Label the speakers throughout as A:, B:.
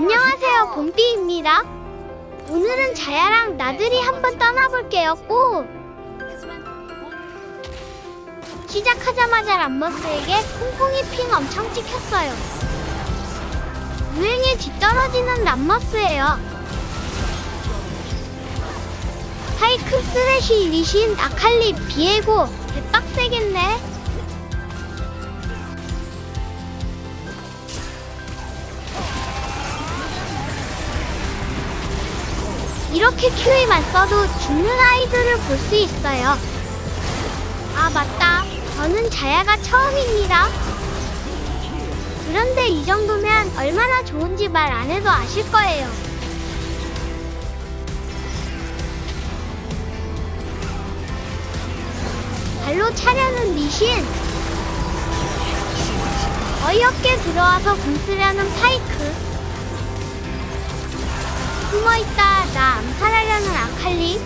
A: 안녕하세요, 봄비입니다. 오늘은 자야랑 나들이 한번 떠나볼게요, 꼭! 시작하자마자 람머스에게 콩콩이 핑 엄청 찍혔어요. 유행에 뒤떨어지는 람머스예요. 하이크 쓰레쉬 리신 아칼리 비에고 개빡세겠네. 이렇게 큐이만 써도 죽는 아이들을 볼 수 있어요. 아, 맞다. 저는 자야가 처음입니다. 그런데 이 정도면 얼마나 좋은지 말 안 해도 아실 거예요. 발로 차려는 리신. 어이없게 들어와서 공 쓰려는 파이크. 숨어있다 나 암살하려는 아칼리.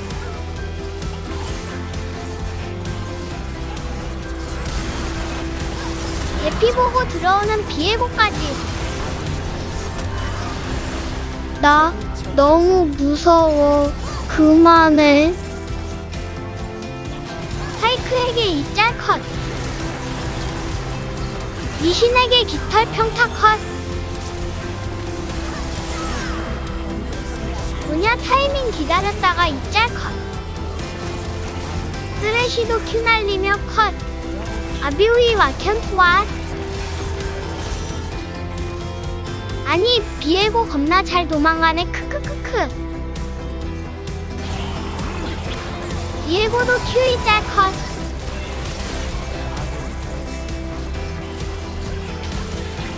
A: 예피 보고 들어오는 비에고까지. 나 너무 무서워. 그만해. 파이크에게 이짤 컷. 미신에게 깃털 평타 컷. 뭐냐 타이밍 기다렸다가 이짤 컷. 쓰레쉬도 큐 날리며 컷. 아비우이 와켄투와 아니 비에고 겁나 잘 도망가네 크크크크 비에고도 큐이 짤컷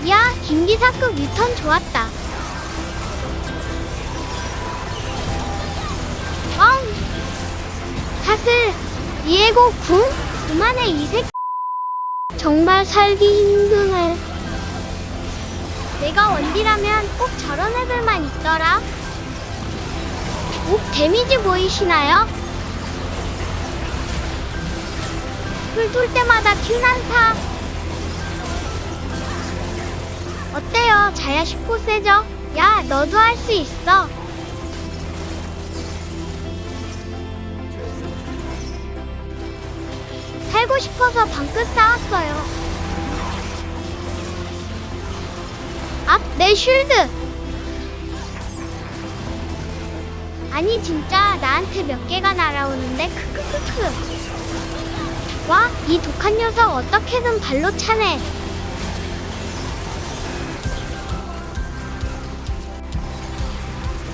A: 야 김기사급 리턴 좋았다 비에고 궁 그만해 이 새끼 정말 살기 힘드네. 내가 원디라면 꼭 저런 애들만 있더라. 옥 데미지 보이시나요? 풀돌 때마다 큐난사. 어때요? 자야 쉽고 세죠? 야, 너도 할 수 있어. 살고 싶어서 방끝 쌓았어요. 앞, 내 쉴드! 아니, 진짜 나한테 몇 개가 날아오는데, 크크크크. 와, 이 독한 녀석 어떻게든 발로 차네.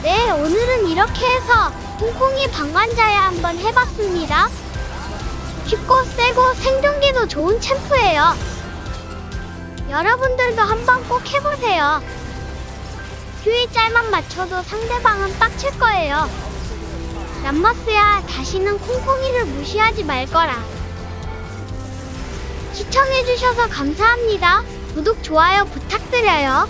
A: 네, 오늘은 이렇게 해서 콩콩이 방관자야 한번 해봤습니다. 쉽고 세고 생존기도 좋은 챔프예요. 여러분들도 한번 꼭 해보세요. 휴이 짤만 맞춰도 상대방은 빡칠 거예요. 람마스야, 다시는 콩콩이를 무시하지 말거라. 시청해주셔서 감사합니다. 구독, 좋아요 부탁드려요.